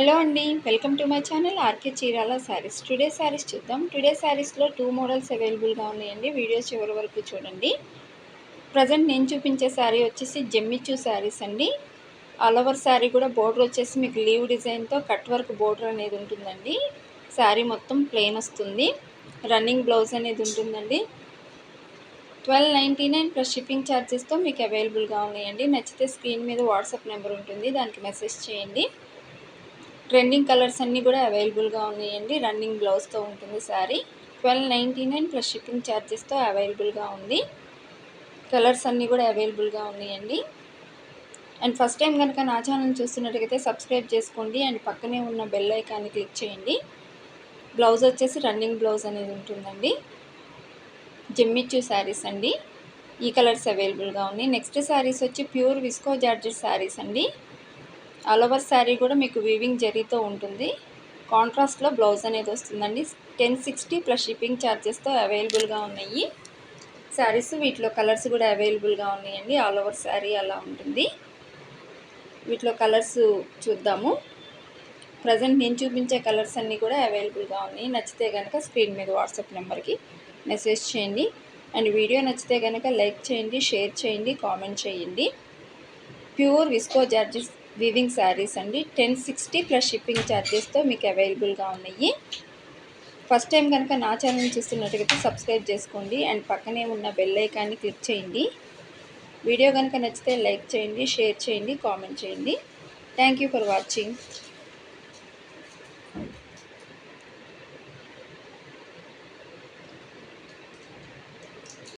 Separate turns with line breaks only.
Hello అండి welcome to my channel RK Chirala sarees. Today sarees చూద్దాం. Today శారీస్లో two models అవైలబుల్గా ఉన్నాయండి. వీడియోస్ చివరి వరకు చూడండి. ప్రజెంట్ నేను చూపించే శారీ వచ్చేసి జమ్మిచూ శారీస్ అండి. ఆల్ ఓవర్ శారీ కూడా బోర్డర్ వచ్చేసి మీకు లీవ్ డిజైన్తో కట్ వర్క్ బోర్డర్ అనేది ఉంటుందండి. శారీ మొత్తం ప్లెయిన్ వస్తుంది. రన్నింగ్ బ్లౌజ్ అనేది ఉంటుందండి. Twelve ninety nine plus shipping ఛార్జెస్తో మీకు అవైలబుల్గా ఉన్నాయండి. నచ్చితే స్క్రీన్ మీద వాట్సాప్ నెంబర్ ఉంటుంది. దానికి మెసేజ్ చేయండి. ట్రెండింగ్ కలర్స్ అన్నీ కూడా అవైలబుల్గా ఉన్నాయండి. రన్నింగ్ బ్లౌజ్తో ఉంటుంది saree twelve ninety nine plus shipping ఛార్జెస్తో అవైలబుల్గా ఉంది. కలర్స్ అన్నీ కూడా అవైలబుల్గా ఉన్నాయండి. అండ్ ఫస్ట్ టైం కనుక నా ఛానల్ చూస్తున్నట్టుగైతే సబ్స్క్రైబ్ చేసుకోండి. అండ్ పక్కనే ఉన్న బెల్ ఐకాన్ని క్లిక్ చేయండి. బ్లౌజ్ వచ్చేసి రన్నింగ్ బ్లౌజ్ అనేది ఉంటుందండి. జిమ్మిచ్చు శారీస్ అండి. ఈ కలర్స్ అవైలబుల్గా ఉన్నాయి. నెక్స్ట్ శారీస్ వచ్చి ప్యూర్ విస్కో జార్జెట్ శారీస్ అండి. ఆల్ ఓవర్ శారీ కూడా మీకు వీవింగ్ జరీతో ఉంటుంది. కాంట్రాస్ట్లో బ్లౌజ్ అనేది వస్తుందండి. టెన్ సిక్స్టీ ప్లస్ షిప్పింగ్ ఛార్జెస్తో అవైలబుల్గా ఉన్నాయి. శారీస్ వీటిలో కలర్స్ కూడా అవైలబుల్గా ఉన్నాయండి. ఆల్ ఓవర్ శారీ అలా ఉంటుంది. వీటిలో కలర్స్ చూద్దాము. ప్రజెంట్ నేను చూపించే కలర్స్ అన్నీ కూడా అవైలబుల్గా ఉన్నాయి. నచ్చితే కనుక స్క్రీన్ మీద వాట్సాప్ నెంబర్కి మెసేజ్ చేయండి. అండ్ వీడియో నచ్చితే కనుక లైక్ చేయండి షేర్ చేయండి కామెంట్ చేయండి. Pure visco georgettes weaving sarees అండి. టెన్ సిక్స్టీ ప్లస్ షిప్పింగ్ ఛార్జెస్తో మీకు అవైలబుల్గా ఉన్నాయి. ఫస్ట్ టైం కనుక నా ఛానల్ చూస్తున్నట్టుగైతే సబ్స్క్రైబ్ చేసుకోండి. అండ్ పక్కనే ఉన్న బెల్ ఐకాన్ని క్లిక్ చేయండి. వీడియో కనుక నచ్చితే లైక్ చేయండి షేర్ చేయండి కామెంట్ చేయండి. Thank you for watching